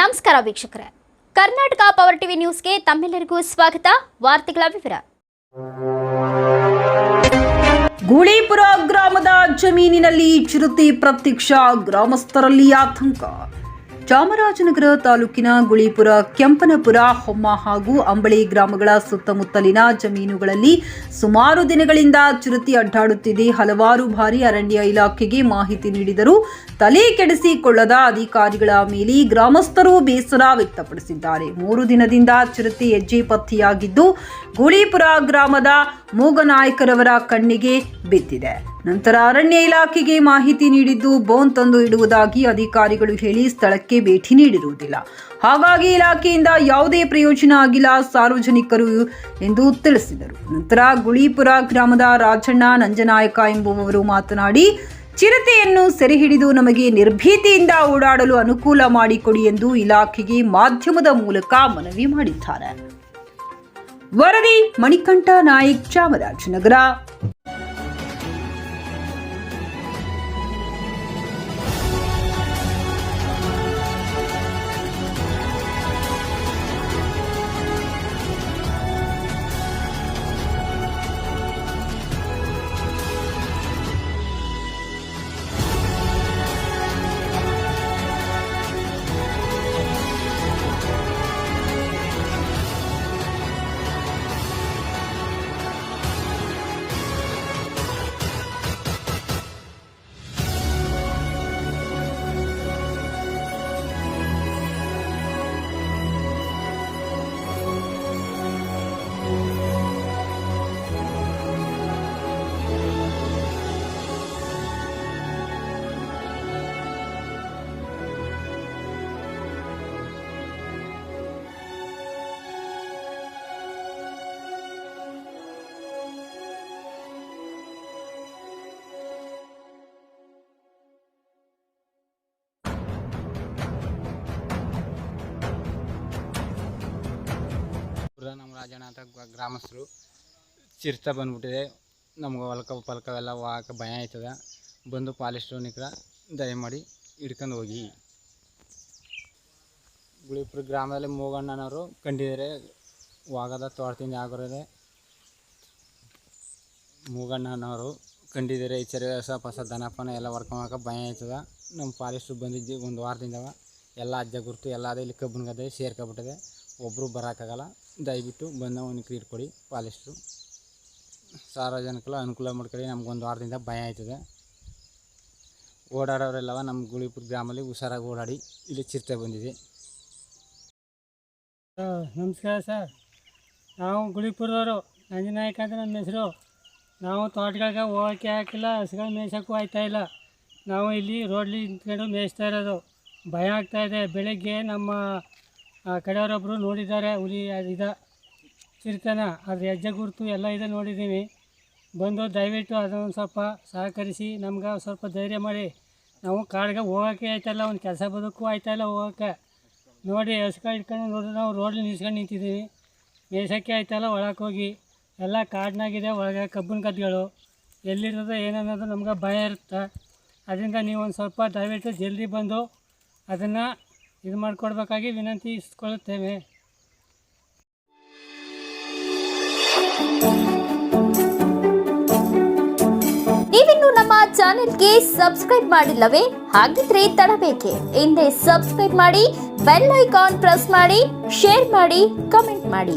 ನಮಸ್ಕಾರ ವೀಕ್ಷಕರೇ. Karnataka power TV ನ್ಯೂಸ್ಗೆ ತಮ್ಮೆಲ್ಲರಿಗೂ ಸ್ವಾಗತ. ವಾರ್ತೆಗಳ ವಿವರ. ಗುಳಿಪುರ ಗ್ರಾಮದ ಜಮೀನಿನಲ್ಲಿ ಚಿರತೆ ಪ್ರತ್ಯಕ್ಷ ಗ್ರಾಮಸ್ಥರಲ್ಲಿ ಆತಂಕ. ಚಾಮರಾಜನಗರ ತಾಲೂಕಿನ ಗುಳಿಪುರ, ಕೆಂಪನಪುರ, ಹೊಮ್ಮ ಹಾಗೂ ಅಂಬಳಿ ಗ್ರಾಮಗಳ ಸುತ್ತಮುತ್ತಲಿನ ಜಮೀನುಗಳಲ್ಲಿ ಸುಮಾರು ದಿನಗಳಿಂದ ಚುರುತಿ ಅಡ್ಡಾಡುತ್ತಿದೆ. ಹಲವಾರು ಬಾರಿ ಅರಣ್ಯ ಇಲಾಖೆಗೆ ಮಾಹಿತಿ ನೀಡಿದರೂ ತಲೆ ಕೆಡಿಸಿಕೊಳ್ಳದ ಅಧಿಕಾರಿಗಳ ಮೇಲೆ ಗ್ರಾಮಸ್ಥರು ಬೇಸರ ವ್ಯಕ್ತಪಡಿಸಿದ್ದಾರೆ. ಮೂರು ದಿನದಿಂದ ಚುರುತಿ ಹೆಜ್ಜೆ ಪತ್ತೆಯಾಗಿದ್ದು, ಗುಳಿಪುರ ಗ್ರಾಮದ ಮೂಗನಾಯಕರವರ ಕಣ್ಣಿಗೆ ಬಿದ್ದಿದೆ. ನಂತರ ಅರಣ್ಯ ಇಲಾಖೆಗೆ ಮಾಹಿತಿ ನೀಡಿದ್ದು ಬೋನ್ ತಂದು ಇಡುವುದಾಗಿ ಅಧಿಕಾರಿಗಳು ಹೇಳಿ ಸ್ಥಳಕ್ಕೆ ಭೇಟಿ ನೀಡಿರುವುದಿಲ್ಲ. ಹಾಗಾಗಿ ಇಲಾಖೆಯಿಂದ ಯಾವುದೇ ಪ್ರಯೋಜನ ಆಗಿಲ್ಲ ಸಾರ್ವಜನಿಕರು ಎಂದು ತಿಳಿಸಿದರು. ನಂತರ ಗುಳಿಪುರ ಗ್ರಾಮದ ರಾಜಣ್ಣ ನಂಜನಾಯಕ ಎಂಬುವವರು ಮಾತನಾಡಿ, ಚಿರತೆಯನ್ನು ಸೆರೆ ಹಿಡಿದು ನಮಗೆ ನಿರ್ಭೀತಿಯಿಂದ ಓಡಾಡಲು ಅನುಕೂಲ ಮಾಡಿಕೊಡಿ ಎಂದು ಇಲಾಖೆಗೆ ಮಾಧ್ಯಮದ ಮೂಲಕ ಮನವಿ ಮಾಡಿದ್ದಾರೆ. ವರದಿ ಮಣಿಕಂಠ ನಾಯಕ್ ಚಾಮರಾಜನಗರ. ರಾಜಣ್ಣ ಅಂತ ಗ್ರಾಮಸ್ಥರು ಚಿರ್ತ ಬಂದ್ಬಿಟ್ಟಿದೆ. ನಮ್ಗೆ ಹೊಲಕ ಪಲ್ಕವೆಲ್ಲ ಹೋಗಕ್ಕೆ ಭಯ ಆಯ್ತದ. ಬಂದು ಪಾಲಿಸ್ಟರ್ ನಿಕ್ರ ದಯಮಾಡಿ ಹಿಡ್ಕೊಂಡು ಹೋಗಿ. ಗುಳಿಪುರ ಗ್ರಾಮದಲ್ಲಿ ಮೂಗಣ್ಣನವರು ಕಂಡಿದ್ದಾರೆ. ವಾಗದ ತೋಟದಿಂದ ಆಗಿರೋದೆ ಮೂಗಣ್ಣನವರು ಕಂಡಿದ್ದಾರೆ. ಈ ಹೊಸ ಹೊಸ ದನಪನ ಎಲ್ಲ ಹೊಡ್ಕೊಳಕ್ಕೆ ಭಯ ಆಯ್ತದ. ನಮ್ಮ ಪಾಲಿಸ್ಟ್ರು ಬಂದಿದ್ದು ಒಂದು ವಾರದಿಂದವ ಎಲ್ಲ ಅಜ್ಜ ಗುರುತು ಎಲ್ಲ ಅದೇ ಇಲ್ಲಿ ಕಬ್ಬನ ಗದ್ದೆ ಸೇರ್ಕೊಬಿಟ್ಟಿದೆ. ಒಬ್ಬರು ಬರೋಕ್ಕಾಗಲ್ಲ. ದಯವಿಟ್ಟು ಬಂದ ಒಂದು ಕ್ರೀಡ್ ಕೊಡಿ ಪಾಲಿಸ್ಟ್ರು ಸಾರ್ವಜನಿಕರು ಅನುಕೂಲ ಮಾಡ್ಕೊಳ್ಳಿ ನಮ್ಗೊಂದು ವಾರದಿಂದ ಭಯ ಆಯ್ತದೆ. ಓಡಾಡೋರೆಲ್ಲವ ನಮ್ಮ ಗುಳಿಪುರ ಗ್ರಾಮಲ್ಲಿ ಹುಷಾರಾಗಿ ಓಡಾಡಿ ಇಲ್ಲಿ ಚಿರತೆ ಬಂದಿದೆ. ನಮಸ್ಕಾರ ಸರ್. ನಾವು ಗುಳಿಪುರದವರು. ನಂಜನಾಯಕ ಅಂತ ನಮ್ಮ ಹೆಸರು. ನಾವು ತೋಟಗಳಿಗೆ ಹೋಗೋಕೆ ಹಾಕಿಲ್ಲ, ಹಸುಗಳು ಮೇಯ್ಸೋಕ್ಕೂ ಆಯ್ತಾ ಇಲ್ಲ. ನಾವು ಇಲ್ಲಿ ರೋಡ್ಲಿ ನಿಂತ್ಕೊಂಡು ಮೇಯಿಸ್ತಾ ಇರೋದು. ಭಯ ಆಗ್ತಾಯಿದೆ ಬೆಳಗ್ಗೆ ನಮ್ಮ ಕಡೆಯವರೊಬ್ಬರು ನೋಡಿದ್ದಾರೆ, ಹುಲಿ ಇದ, ಚಿರ್ತನ. ಅದ್ರ ಹೆಜ್ಜೆ ಗುರುತು ಎಲ್ಲ ಇದೆ ನೋಡಿದ್ದೀವಿ. ಬಂದು ದಯವಿಟ್ಟು ಅದನ್ನು ಸ್ವಲ್ಪ ಸಹಕರಿಸಿ, ನಮ್ಗೆ ಸ್ವಲ್ಪ ಧೈರ್ಯ ಮಾಡಿ. ನಾವು ಕಾಡಿಗೆ ಹೋಗೋಕ್ಕೆ ಆಯ್ತಲ್ಲ, ಒಂದು ಕೆಲಸ ಬದುಕು ಆಯ್ತಲ್ಲ ಹೋಗೋಕ್ಕೆ. ನೋಡಿ ಹೆಸ್ಕ ಇಟ್ಕೊಂಡು ನೋಡಿದ್ರೆ ನಾವು ರೋಡಲ್ಲಿ ನಿಲ್ಸ್ಕೊಂಡು ನಿಂತಿದ್ದೀವಿ. ಮೇಸಕ್ಕೆ ಆಯ್ತಲ್ಲ ಒಳಕ್ಕೆ ಹೋಗಿ. ಎಲ್ಲ ಕಾಡಿನಾಗಿದೆ, ಒಳಗೆ ಕಬ್ಬಿನ ಗದ್ದೆಗಳು. ಎಲ್ಲಿರ್ತದೆ ಏನನ್ನೋದು ನಮ್ಗೆ ಭಯ ಇರುತ್ತೆ. ಅದರಿಂದ ನೀವು ಸ್ವಲ್ಪ ದಯವಿಟ್ಟು ಜಲ್ದಿ ಬಂದು ಅದನ್ನು ಇದು ಮಾಡಿಕೊಡ್ಬೇಕಾಗಿ ವಿನಂತಿಸಿಕೊಳ್ಳುತ್ತೇವೆ ನೀವಿನ್ನು ನಮ್ಮ ಚಾನೆಲ್ಗೆ ಸಬ್ಸ್ಕ್ರೈಬ್ ಮಾಡಿಲ್ಲವೇ? ಹಾಗಿದ್ರೆ ತಡಬೇಕೆ. ಹಿಂದೆ ಸಬ್ಸ್ಕ್ರೈಬ್ ಮಾಡಿ, ಬೆಲ್ ಐಕಾನ್ ಪ್ರೆಸ್ ಮಾಡಿ, ಶೇರ್ ಮಾಡಿ, ಕಮೆಂಟ್ ಮಾಡಿ.